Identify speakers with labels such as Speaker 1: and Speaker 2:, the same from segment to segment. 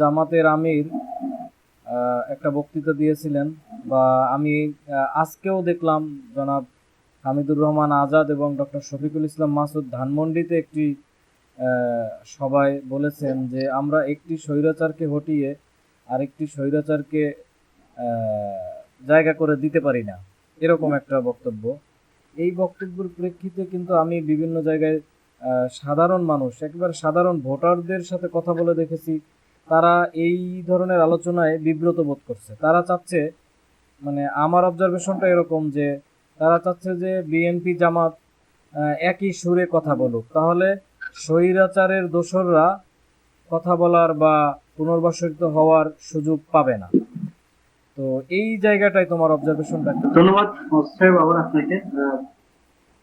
Speaker 1: জামাতের আমির একটা বক্তৃতা দিয়েছিলেন বা আমি আজকেও দেখলাম জনাব হামিদুর রহমান আজাদ এবং ডক্টর শফিকুল ইসলাম মাসুদ ধানমন্ডিতে একটি সবাই বলেছেন যে আমরা একটি স্বৈরাচারকে হটিয়ে আরেকটি স্বৈরাচারকে জায়গা করে দিতে পারি না। এরকম একটা বক্তব্য। এই বক্তব্যের প্রেক্ষিতে কিন্তু আমি বিভিন্ন জায়গায় সাধারণ মানুষ, একেবারে সাধারণ ভোটারদের সাথে কথা বলে দেখেছি। তারা এই ধরনের আলোচনায় বিব্রত বোধ করছে। তারা চাচ্ছে মানে আমার অবজারভেশনটা এরকম যে, তারা চাচ্ছে যে বিএনপি জামাত একই সুরে কথা বলুক। তাহলে স্বৈরাচারের দোসররা কথা বলার বা পুনর্বাসিত হওয়ার সুযোগ পাবে না। তো এই জায়গাটায় তোমার অবজারভেশনটা
Speaker 2: ধন্যবাদ সাহেব, আবার আপনাকে।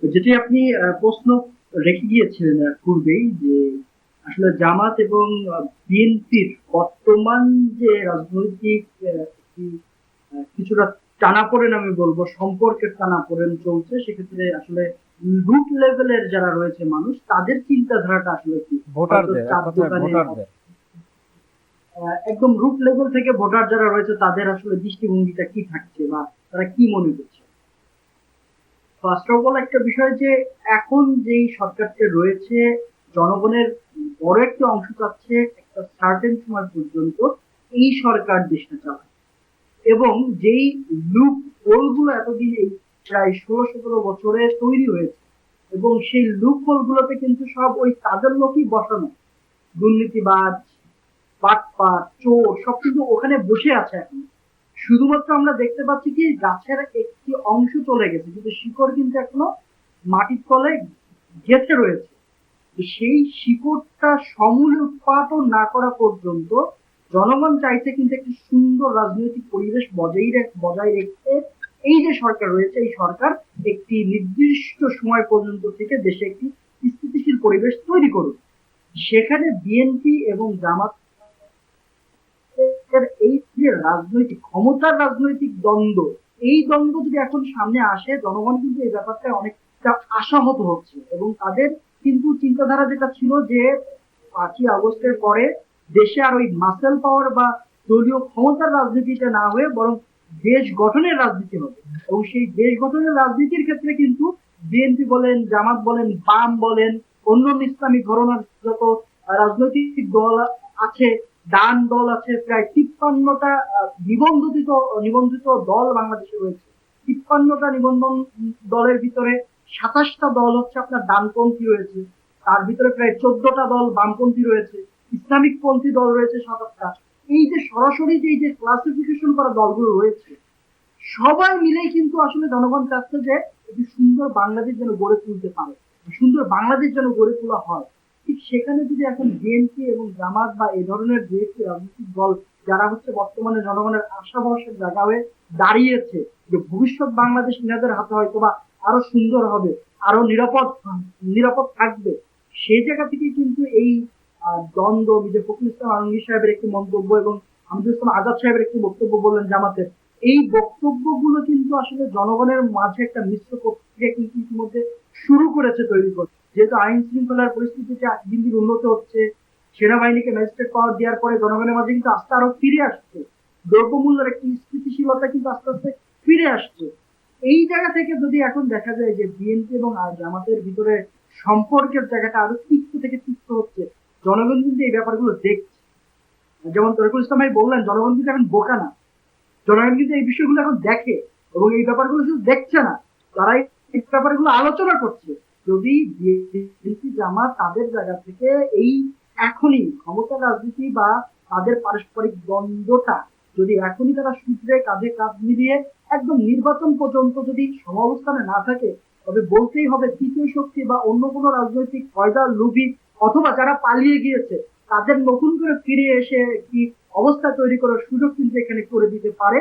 Speaker 2: যেটি আপনি প্রশ্ন রেখে গিয়েছিলেন পূর্বেই যে আসলে জামাত এবং বিএনপির বর্তমান যে রাজনৈতিক কিছুটা টানাপোড়েন আমি বলব সম্পর্কের টানাপোড়েন চলছে সেক্ষেত্রে আসলে রুট লেভেলের যারা রয়েছে মানুষ তাদের চিন্তাধারাটা আসলে কি? একদম রুট লেভেল থেকে ভোটার যারা রয়েছে তাদের আসলে দৃষ্টিভঙ্গিটা কি থাকছে বা তারা কি মনে করছে? ফার্স্ট অফ অল একটা বিষয় যে এখন যেই সরকারটা রয়েছে জনগণের বড় একটা অংশ চাচ্ছে একটা সার্টেন সময় পর্যন্ত এই সরকার দেশটা চালায়। এবং যেই লুপ হোলগুলো এতদিন এই প্রায় ষোলো সতেরো বছরে তৈরি হয়েছে, এবং সেই লুপ হোলগুলোতে কিন্তু সব ওই কাজের লোকই বসানো। দুর্নীতিবাজ, বাটপাট, চোর, সব কিন্তু ওখানে বসে আছে এখন। শুধুমাত্র আমরা দেখতে পাচ্ছি কি, গাছের একটি অংশ চলে গেছে, কিন্তু শিকড় কিন্তু এখনও মাটির তলে গেঁথে রয়েছে। সেই শিকড়টা সমূলে উৎপাদন না করা পর্যন্ত জনগণ চাইছে কিন্তু একটি সুন্দর রাজনৈতিক পরিবেশ বজায় বজায় রেখে এই যে সরকার রয়েছে, এই সরকার একটি নির্দিষ্ট সময় পর্যন্ত থেকে দেশে একটি স্থিতিশীল পরিবেশ তৈরি করুক। সেখানে বিএনপি এবং জামাত এই যে রাজনৈতিক ক্ষমতার রাজনৈতিক দ্বন্দ্ব, এই দ্বন্দ্ব যদি এখন সামনে আসে, জনগণ কিন্তু এই ব্যাপারটা অনেকটা আশাহত হচ্ছে এবং তাদের কিন্তু চিন্তাধারা যেটা ছিল যে পাঁচই আগস্টের পরে দেশে আর ওই মাসেল পাওয়ার বা দলীয় ক্ষমতার রাজনীতিটা না হয়ে বরং দেশ গঠনের রাজনীতি হবে। এবং সেই দেশ গঠনের রাজনীতির ক্ষেত্রে কিন্তু বিএনপি বলেন, জামাত বলেন, বাম বলেন অন্যান্য ইসলামিক ঘরনার যত রাজনৈতিক দল আছে, ডান দল আছে, প্রায় তিপ্পান্নটা নিবন্ধিত নিবন্ধিত দল বাংলাদেশে রয়েছে। তিপ্পান্নটা নিবন্ধন দলের ভিতরে সাতাশটা দল হচ্ছে আপনার ডানপন্থী রয়েছে। তার ভিতরে প্রায় চোদ্দটা দল বামপন্থী রয়েছে। ইসলামিক পন্থী দল রয়েছে সাতাশটা। এই যে সরাসরি যে এই যে ক্লাসিফিকেশন করা দলগুলো রয়েছে, সবাই মিলেই কিন্তু আসলে জনগণ চাচ্ছে যে একটি সুন্দর বাংলাদেশ যেন গড়ে তুলতে পারে। সুন্দর বাংলাদেশ যেন গড়ে তোলা হয়। ঠিক সেখানে যদি এখন বিএনপি এবং জামাত বা এ ধরনের যে একটি রাজনৈতিক দল যারা হচ্ছে বর্তমানে জনগণের আশা ভরসার জায়গা হয়ে দাঁড়িয়েছে যে ভবিষ্যৎ বাংলাদেশ এনাদের হাতে হয়তো বা আরও সুন্দর হবে, আরও নিরাপদ নিরাপদ থাকবে। সেই জায়গা থেকে কিন্তু এই দ্বন্দ্ব যে ফখরুল ইসলাম আলমগীর সাহেবের একটি মন্তব্য এবং আহমদুল ইসলাম আজাদ সাহেবের একটি বক্তব্য বললেন জামাতের। এই বক্তব্যগুলো কিন্তু আসলে জনগণের মাঝে একটা মিশ্র প্রক্রিয়া কিন্তু ইতিমধ্যে শুরু করেছে তৈরি করতে যেহেতু আইন শৃঙ্খলার পরিস্থিতিতে দিন দিন উন্নত হচ্ছে, সেনাবাহিনীকে ম্যাজিস্ট্রেট পাওয়ার দেওয়ার পরে জনগণের মাঝে কিন্তু আস্থা আরও ফিরে আসছে। দ্রব্যমূল্যের একটি স্থিতিশীলতা কিন্তু আস্তে আস্তে ফিরে আসছে। এই জায়গা থেকে যদি এখন দেখা যায় যে বিএনপি এবং জামাতের ভিতরে সম্পর্কের জায়গাটা আরও তিক্ত থেকে তিক্ত হচ্ছে, জনগণ কিন্তু এই ব্যাপারগুলো দেখছে। যেমন তরিকুল ইসলাম ভাই বললেন, জনগণ কিন্তু এখন বোকা না। জনগণ কিন্তু এই বিষয়গুলো এখন দেখে এবং এই ব্যাপারগুলো শুধু দেখছে না, তারা এই ব্যাপারগুলো আলোচনা করছে। যদি বিএনপি জামাত তাদের জায়গা থেকে এই এখনই ক্ষমতা রাজনীতি বা তাদের পারস্পরিক দ্বন্দ্বটা যদি এখনই তারা সূত্রে কাঁধে কাঁধ মিলিয়ে একদম নির্বাচন পর্যন্ত যদি সমাবস্থানে না থাকে, তবে বলতেই হবে তৃতীয় শক্তি বা অন্য কোনো রাজনৈতিক ফয়দার লুবি অথবা যারা পালিয়ে গিয়েছে, তাদের নতুন করে ফিরে এসে কি অবস্থা তৈরি করার সুযোগ কিন্তু এখানে করে দিতে পারে।